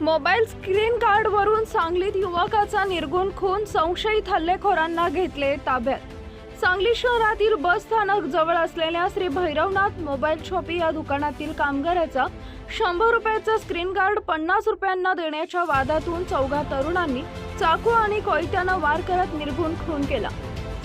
Mobile screen गार्डवरून सांगलीत युवकाचा निर्गुण खून संशयित हल्लेखोरांना घेतले ताब्यात. सांगली शहरातील बस स्थानक जवळ असलेल्या श्री भैरवनाथ मोबाईल शॉपी या दुकानातील कामगाराचा शंभर रुपयाचा स्क्रीन गार्ड पन्नास रुपयांना देण्याच्या वादातून चौघा तरुणांनी चाकू आणि कोयत्यानं वार करत निर्गुण खून केला.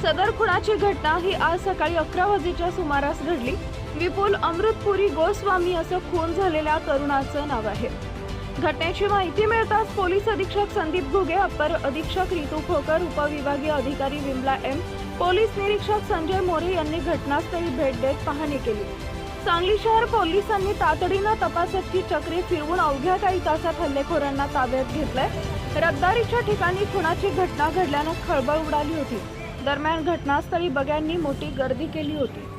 सदर खुनाची घटना ही आज सकाळी अकरा वाजेच्या सुमारास घडली. विपुल अमृतपुरी गोस्वामी असं खून झालेल्या तरुणाचं नाव आहे. घटनेची माहिती मिळताच पोलीस अधीक्षक संदीप घुगे अपर अधीक्षक रितू खोकर उपविभागीय अधिकारी विमला एम पोलीस निरीक्षक संजय मोरे यांनी घटनास्थळी भेट देत पाहणी केली. सांगली शहर पोलिसांनी तातडीनं तपासाची चक्री फिरवून अवघ्या काही तासात हल्लेखोरांना ताब्यात घेतलंय. रद्दारीच्या ठिकाणी खुनाची घटना घडल्यानं खळबळ उडाली होती. दरम्यान घटनास्थळी बघ्यांनी मोठी गर्दी केली होती.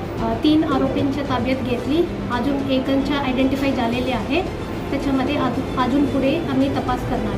तीन आरोपींच्या ताब्यात घेतली. अजून एकांच्या आयडेंटिफाय झालेले आहे. त्याच्यामध्ये अजून अजून पुढे आम्ही तपास करणार.